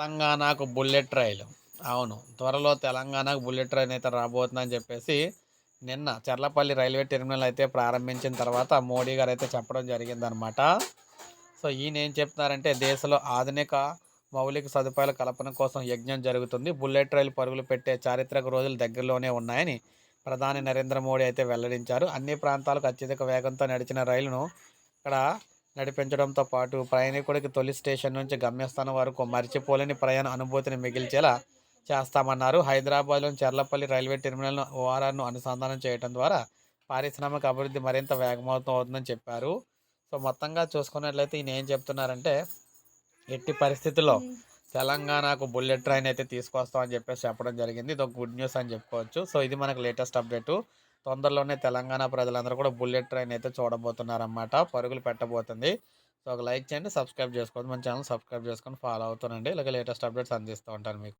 తెలంగాణకు బుల్లెట్ రైలు అవును త్వరలో తెలంగాణకు బుల్లెట్ ట్రైన్ అయితే రాబోతుందని చెప్పేసి నిన్న చర్లపల్లి రైల్వే టెర్మినల్ అయితే ప్రారంభించిన తర్వాత మోడీ గారు అయితే చెప్పడం జరిగిందనమాట. సో ఈయన ఏం చెప్తున్నారంటే దేశంలో ఆధునిక మౌలిక సదుపాయాల కల్పన కోసం యజ్ఞం జరుగుతుంది. బుల్లెట్ రైలు పరుగులు పెట్టే చారిత్రక రోజులు దగ్గరలోనే ఉన్నాయని ప్రధాని నరేంద్ర మోడీ అయితే వెల్లడించారు. అన్ని ప్రాంతాలకు అత్యధిక వేగంతో నడిచిన రైలును ఇక్కడ నడిపించడంతో పాటు ప్రయాణికుడికి తొలి స్టేషన్ నుంచి గమ్యస్థానం వరకు మర్చిపోలేని ప్రయాణ అనుభూతిని మిగిల్చేలా చేస్తామన్నారు. హైదరాబాద్లోని చర్లపల్లి రైల్వే టెర్మినల్ను ఓఆర్ఆర్ను అనుసంధానం చేయడం ద్వారా పారిశ్రామిక అభివృద్ధి మరింత వేగవంతం అవుతుందని చెప్పారు. సో మొత్తంగా చూసుకున్నట్లయితే ఈయన ఏం చెప్తున్నారంటే ఎట్టి పరిస్థితుల్లో తెలంగాణకు బుల్లెట్ ట్రైన్ అయితే తీసుకొస్తామని చెప్పేసి చెప్పడం జరిగింది. ఇది ఒక గుడ్ న్యూస్ అని చెప్పుకోవచ్చు. సో ఇది మనకు లేటెస్ట్ అప్డేటు. తొందరలోనే తెలంగాణ ప్రజలందరూ కూడా బుల్లెట్ ట్రైన్ అయితే చూడబోతున్నారన్నమాట. పరుగులు పెట్టబోతుంది. సో ఒక లైక్ చేయండి సబ్స్క్రైబ్ చేసుకోండి. మన ఛానల్ సబ్స్క్రైబ్ చేసుకొని ఫాలో అవుతానండి. ఇలాగే లేటెస్ట్ అప్డేట్స్ అందిస్తూ ఉంటాను మీకు.